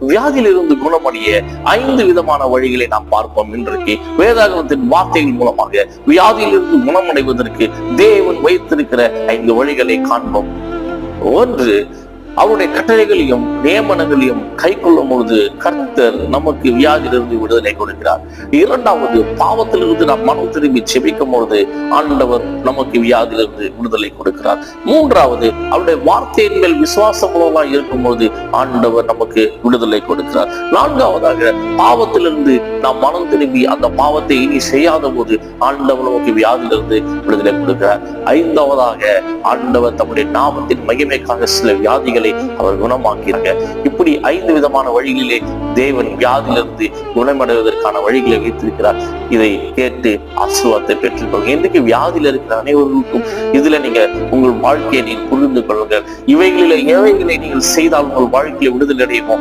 வியாதியிலிருந்து குணமடைய ஐந்து விதமான வழிகளை நாம் பார்ப்போம். இன்றைக்கு வேதாகமத்தின் வார்த்தைகள் மூலமாக வியாதியிலிருந்து குணமடைவதற்கு தேவன் வைத்திருக்கிற ஐந்து வழிகளை காண்போம். ஒன்று அவருடைய கட்டளைகளையும் நியமனங்களையும் கை கொள்ளும் பொழுது கர்த்தர் நமக்கு வியாதியிலிருந்து விடுதலை கொடுக்கிறார். இரண்டாவது பாவத்திலிருந்து நாம் மனம் திரும்பி செபிக்கும் பொழுது ஆண்டவர் நமக்கு வியாதியிலிருந்து விடுதலை கொடுக்கிறார். மூன்றாவது அவருடைய வார்த்தையின் மேல் விசுவாசம் மூலமாக இருக்கும் பொழுது ஆண்டவர் நமக்கு விடுதலை கொடுக்கிறார். நான்காவதாக பாவத்திலிருந்து நாம் மனம் திரும்பி அந்த பாவத்தை இனி செய்யாத போது ஆண்டவர் நமக்கு வியாதியிலிருந்து விடுதலை கொடுக்கிறார். ஐந்தாவதாக ஆண்டவர் தம்முடைய நாமத்தின் மகிமைக்காக சில வியாதிகளை அவர் குணமாக்கியிருக்க. இப்படி ஐந்து விதமான வழிகளிலே தேவன் வியாதியிலிருந்து குணமடைவதற்கான வழிகளை வைத்திருக்கிறார். இதை கேட்டு ஆசீர்வாதத்தை பெற்றுக்கொள்ளுங்க இன்றைக்கு வியாதியில இருக்கிற அனைவர்களுக்கும் இதுல நீங்க உங்கள் வாழ்க்கையை நீங்கள் புரிந்து கொள்ளுங்கள். இவைகளில் எவைகளை நீங்கள் செய்தால் உங்கள் வாழ்க்கையை விடுதலை அடையுமோ